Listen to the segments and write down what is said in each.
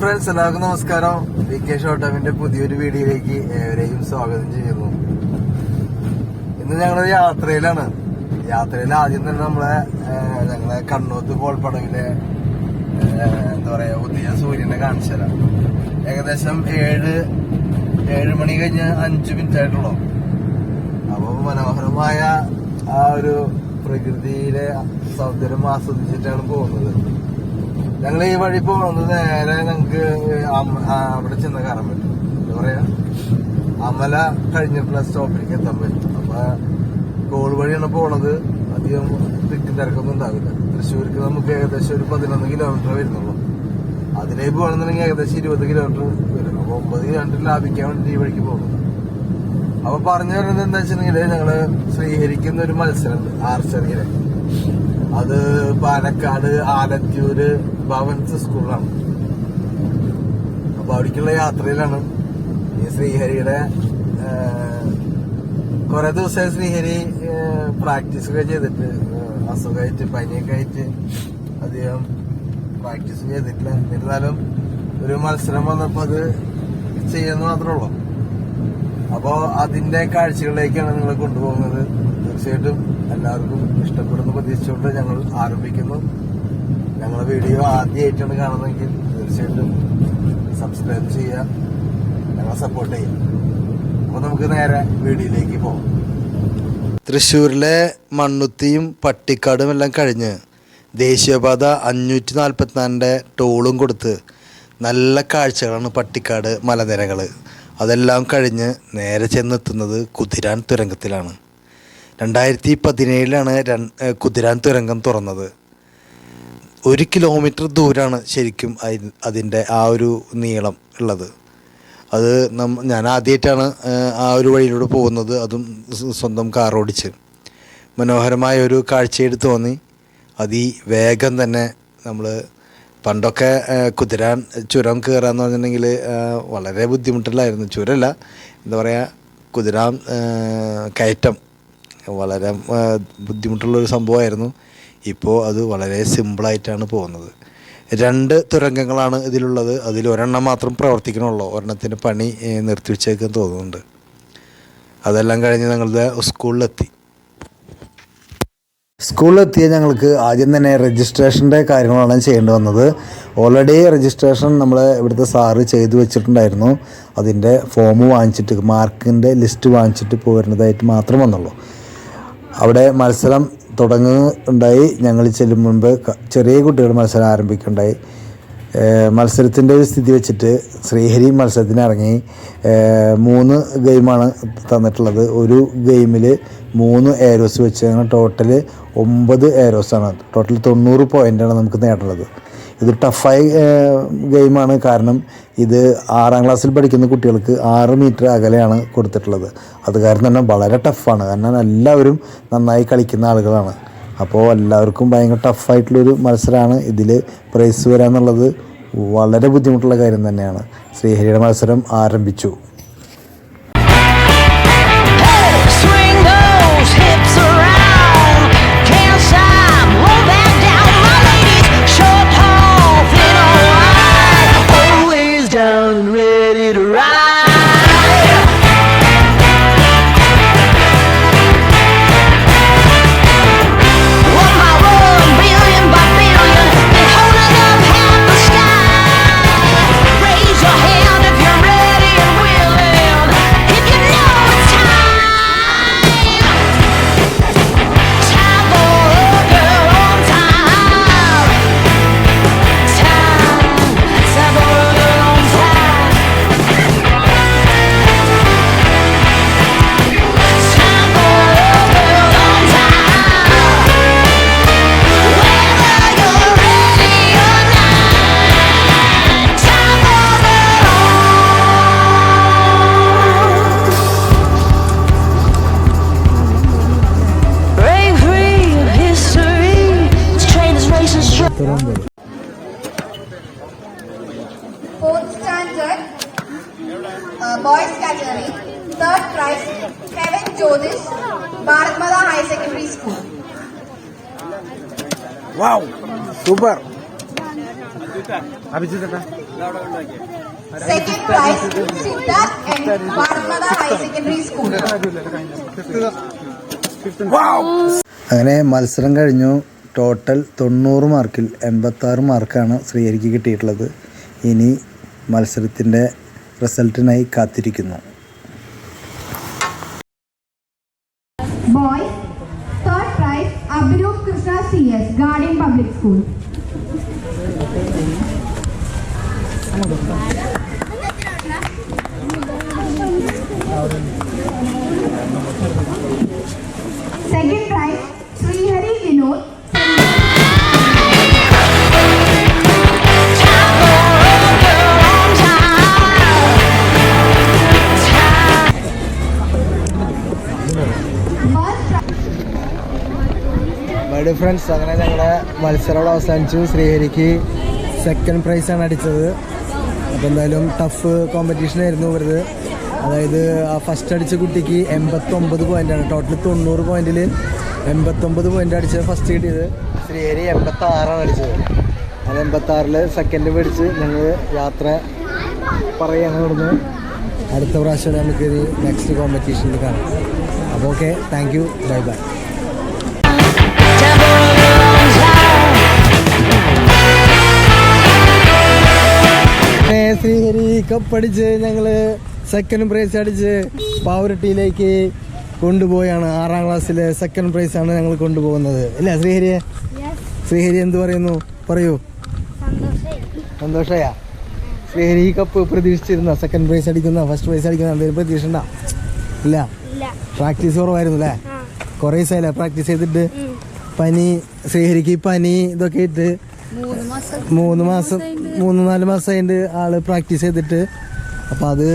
Friends എല്ലാവർക്കും നമസ്കാരം. V K ഷോട്ടമിന്റെ പുതിയൊരു വീഡിയോയിലേക്ക് ഏവരെയും സ്വാഗതം ചെയ്യുന്നു. ഇന്ന് ഞങ്ങളൊരു യാത്രയിലാണ്. യാത്രയിൽ ആദ്യം തന്നെ നമ്മളെ ഞങ്ങളെ കണ്ണൂത്ത് കോൾപ്പടവിലെ എന്താ പറയാ ഉദയ സൂര്യനെ കാണിച്ചു തരാം. ഏകദേശം ഏഴ് ഏഴ് മണി കഴിഞ്ഞ് അഞ്ച് മിനിറ്റ് ആയിട്ടുള്ളൂ അപ്പൊ മനോഹരമായ ആ ഒരു പ്രകൃതിയിലെ സൗന്ദര്യം ആസ്വദിച്ചിട്ടാണ് പോകുന്നത്. ഞങ്ങൾ ഈ വഴി പോകുന്നത് നേരെ ഞങ്ങൾക്ക് അവിടെ ചെന്ന് കയറാൻ പറ്റും. എന്താ പറയാ? അമല കഴിഞ്ഞിട്ടുള്ള സ്റ്റോപ്പിലേക്ക് എത്താൻ പറ്റും. അപ്പൊ കോൾ വഴിയാണ് പോണത്. അധികം തിക്കും തിരക്കൊന്നും ഉണ്ടാവില്ല. തൃശ്ശൂർക്ക് നമുക്ക് ഏകദേശം ഒരു പതിനൊന്ന് കിലോമീറ്റർ വരുന്നുള്ളൂ. അതിലേക്ക് പോകണമെന്നുണ്ടെങ്കിൽ ഏകദേശം ഇരുപത് കിലോമീറ്റർ വരും. അപ്പൊ ഒമ്പത് കിലോമീറ്റർ ലാഭിക്കാൻ വേണ്ടി ഈ വഴിക്ക് പോകുന്നത്. അപ്പൊ പറഞ്ഞു വരുന്നത് എന്താ വെച്ചിട്ടുണ്ടെങ്കിൽ ഞങ്ങൾ ശ്രീഹരിക്കുന്ന ഒരു മത്സരമുണ്ട് ആർച്ചറിയിലെ അത് പാലക്കാട് ആലത്തൂര് ഭവൻസ് സ്കൂളാണ് അപ്പൊ അവിടേക്കുള്ള യാത്രയിലാണ്. ഈ ശ്രീഹരിയുടെ കുറെ ദിവസമായി ശ്രീഹരി പ്രാക്ടീസ് ഒക്കെ ചെയ്തിട്ട് അസുഖമായിട്ട് പനിയൊക്കെ ആയിട്ട് അധികം പ്രാക്ടീസ് ചെയ്തിട്ടില്ല. എന്നിരുന്നാലും ഒരു മത്സരം വന്നപ്പോ അത് ചെയ്യുന്ന മാത്രമേ ഉള്ളൂ. അപ്പോ അതിന്റെ കാഴ്ചകളിലേക്കാണ് നിങ്ങളെ കൊണ്ടുപോകുന്നത്. തീർച്ചയായിട്ടും എല്ലാവർക്കും ഇഷ്ടപ്പെടുന്ന പ്രതീക്ഷിച്ചുകൊണ്ട് ഞങ്ങൾ ആരംഭിക്കുന്നു. ഞങ്ങളുടെ വീഡിയോ ആദ്യമായിട്ടാണ് കാണുന്നതെങ്കിൽ തീർച്ചയായിട്ടും സബ്സ്ക്രൈബ് ചെയ്യുക. ഞങ്ങളെ സപ്പോർട്ട് ചെയ്യുക. അപ്പോൾ നമുക്ക് നേരെ വീഡിയോയിലേക്ക് പോകാം. തൃശ്ശൂരിലെ മണ്ണുത്തിയും പട്ടിക്കാടും എല്ലാം കഴിഞ്ഞ് ദേശീയപാത അഞ്ഞൂറ്റി നാൽപ്പത്തിനാലിന്റെ ടോളും കൊടുത്ത് നല്ല കാഴ്ചകളാണ് പട്ടിക്കാട് മലനിരകൾ അതെല്ലാം കഴിഞ്ഞ് നേരെ ചെന്നെത്തുന്നത് കുതിരാൻ തുരങ്കത്തിലാണ്. രണ്ടായിരത്തി പതിനേഴിലാണ് കുതിരാൻ തുരങ്കം തുറന്നത്. ഒരു കിലോമീറ്റർ ദൂരമാണ് ശരിക്കും അതിന്റെ ആ ഒരു നീളം ഉള്ളത്. അത് നം ഞാൻ ആദ്യമായിട്ടാണ് ആ ഒരു വഴിയിലൂടെ പോകുന്നത്. അതും സ്വന്തം കാർ ഓടിച്ച്. മനോഹരമായ ഒരു കാഴ്ചയെടുത്ത് തോന്നി. അതി വേഗം തന്നെ നമ്മൾ പണ്ടൊക്കെ കുതിരാൻ ചുരം കയറാന്ന് പറഞ്ഞിട്ടുണ്ടെങ്കിൽ ഏഹ്, വളരെ ബുദ്ധിമുട്ടിലായിരുന്നു. ചുരമല്ല എന്താ പറയുക കുതിരാൻ കയറ്റം. വളരെ ബുദ്ധിമുട്ടുള്ളൊരു സംഭവമായിരുന്നു. ഇപ്പോൾ അത് വളരെ സിമ്പിളായിട്ടാണ് പോകുന്നത്. രണ്ട് തുരങ്കങ്ങളാണ് ഇതിലുള്ളത്. അതിൽ ഒരെണ്ണം മാത്രം പ്രവർത്തിക്കണുള്ളൂ. ഒരെണ്ണത്തിന് പണി നിർത്തിവെച്ചേക്കെന്ന് തോന്നുന്നുണ്ട്. അതെല്ലാം കഴിഞ്ഞ് ഞങ്ങളുടെ സ്കൂളിലെത്തി. സ്കൂളിലെത്തിയ ഞങ്ങൾക്ക് ആദ്യം തന്നെ രജിസ്ട്രേഷന്റെ കാര്യങ്ങളാണ് ചെയ്യേണ്ടി വന്നത്. ഓൾറെഡി രജിസ്ട്രേഷൻ നമ്മൾ ഇവിടുത്തെ സാറ് ചെയ്തു വെച്ചിട്ടുണ്ടായിരുന്നു. അതിന്റെ ഫോം വാങ്ങിച്ചിട്ട് മാർക്കിന്റെ ലിസ്റ്റ് വാങ്ങിച്ചിട്ട് പോരുന്നതായിട്ട് മാത്രം വന്നുള്ളൂ. അവിടെ മത്സരം തുടങ്ങുന്നുണ്ടായി ഞങ്ങൾ ചെല്ലും മുൻപ് ചെറിയ കുട്ടികൾ മത്സരം ആരംഭിക്കുന്നുണ്ടായി മത്സരത്തിന്റെ ഒരു സ്ഥിതി വെച്ചിട്ട് ശ്രീഹരി മത്സരത്തിന് ഇറങ്ങി മൂന്ന് ഗെയിമാണ് തന്നിട്ടുള്ളത്. ഒരു ഗെയിമിൽ മൂന്ന് ഏരോസ് വെച്ച് അങ്ങനെ ടോട്ടൽ ഒമ്പത് ഏരോസാണ് ടോട്ടൽ തൊണ്ണൂറ് പോയിന്റാണ് നമുക്ക് നേടുന്നത്. ഇത് ടഫായ ഗെയിമാണ്. കാരണം ഇത് ആറാം ക്ലാസ്സിൽ പഠിക്കുന്ന കുട്ടികൾക്ക് ആറ് മീറ്റർ അകലെയാണ് കൊടുത്തിട്ടുള്ളത്. അത് കാരണം തന്നെ വളരെ ടഫാണ് കാരണം എല്ലാവരും നന്നായി കളിക്കുന്ന ആളുകളാണ്. അപ്പോൾ എല്ലാവർക്കും ഭയങ്കര ടഫായിട്ടുള്ളൊരു മത്സരമാണ് ഇതിൽ പ്രൈസ് വരാന്നുള്ളത് വളരെ ബുദ്ധിമുട്ടുള്ള കാര്യം തന്നെയാണ്. ശ്രീഹരിയുടെ മത്സരം ആരംഭിച്ചു. Third prize Kevin Jodis, Bharatmala High Secondary School wow super Second prize, Siddharth and Bharatmala High Secondary School. അങ്ങനെ മത്സരം കഴിഞ്ഞു ടോട്ടൽ തൊണ്ണൂറ് മാർക്കിൽ എൺപത്താറ് മാർക്കാണ് ശ്രീഹരിക്ക് കിട്ടിയിട്ടുള്ളത് ഇനി മത്സരത്തിന്റെ റിസൾട്ടിനായി കാത്തിരിക്കുന്നു 嗯 ഡിയർ ഫ്രണ്ട്സ് അങ്ങനെ ഞങ്ങളുടെ മത്സരം അവസാനിച്ചു. ശ്രീഹരിക്ക് സെക്കൻഡ് പ്രൈസാണ് അടിച്ചത്. അപ്പോൾ എന്തായാലും ടഫ് കോമ്പറ്റീഷൻ ആയിരുന്നു ഇവരത് അതായത് ആ ഫസ്റ്റ് അടിച്ച കുട്ടിക്ക് എൺപത്തൊമ്പത് പോയിന്റാണ് ടോട്ടൽ തൊണ്ണൂറ് പോയിന്റിൽ എൺപത്തൊമ്പത് പോയിന്റ് അടിച്ചത് ഫസ്റ്റ് കിട്ടിയത്. ശ്രീഹരി എൺപത്താറാണ് അടിച്ചത്. അത് എൺപത്താറിൽ സെക്കൻഡ് മേടിച്ച് ഞങ്ങൾ യാത്ര പറയുകയാണ് ഇവിടുന്ന് അടുത്ത പ്രാവശ്യം നമുക്ക് നെക്സ്റ്റ് കോമ്പറ്റീഷനിൽ കാണാം. അപ്പോൾ okay thank you bye bye Srihari കപ്പടിച്ച് ഞങ്ങൾ സെക്കൻഡ് പ്രൈസ് അടിച്ച് പാവറട്ടിയിലേക്ക് കൊണ്ടുപോയാണ്. ആറാം ക്ലാസ്സിലെ സെക്കൻഡ് പ്രൈസ് ആണ് ഞങ്ങൾ കൊണ്ടുപോകുന്നത്. ഇല്ല ശ്രീഹരിയെ? ശ്രീഹരി എന്ത് പറയുന്നു? പറയൂ. സന്തോഷയാ. ശ്രീഹരി ഈ കപ്പ് പ്രതീക്ഷിച്ചിരുന്ന? സെക്കൻഡ് പ്രൈസ് അടിക്കുന്ന ഫസ്റ്റ് പ്രൈസ് അടിക്കുന്ന എന്തെങ്കിലും പ്രതീക്ഷ ഉണ്ടാ ഇല്ല. പ്രാക്ടീസ് കുറവായിരുന്നു അല്ലേ? കുറേ ദിവസമായില്ലേ പ്രാക്ടീസ് ചെയ്തിട്ട്? പനി ശ്രീഹരിക്ക് പനി ഇതൊക്കെ ഇട്ട് മൂന്ന് മാസം. മൂന്ന് നാല് മാസം അതിന്റെ ആൾ പ്രാക്ടീസ് ചെയ്തിട്ട്. അപ്പം അത്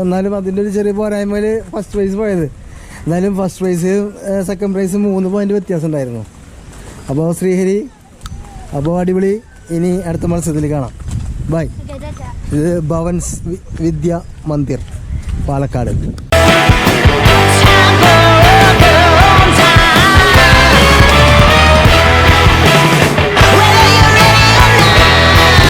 എന്നാലും അതിന്റെ ഒരു ചെറിയ പോരായ്മയിൽ ഫസ്റ്റ് പ്രൈസ് പോയത്. എന്നാലും ഫസ്റ്റ് പ്രൈസ് സെക്കൻഡ് പ്രൈസ് മൂന്ന് പോയിന്റ് വ്യത്യാസം ഉണ്ടായിരുന്നു. അപ്പോൾ ശ്രീഹരി അപ്പോൾ അടിപൊളി. ഇനി അടുത്ത മത്സരത്തിൽ കാണാം. ബൈ ഇത് ഭവൻസ് വിദ്യ മന്ദിർ പാലക്കാട്.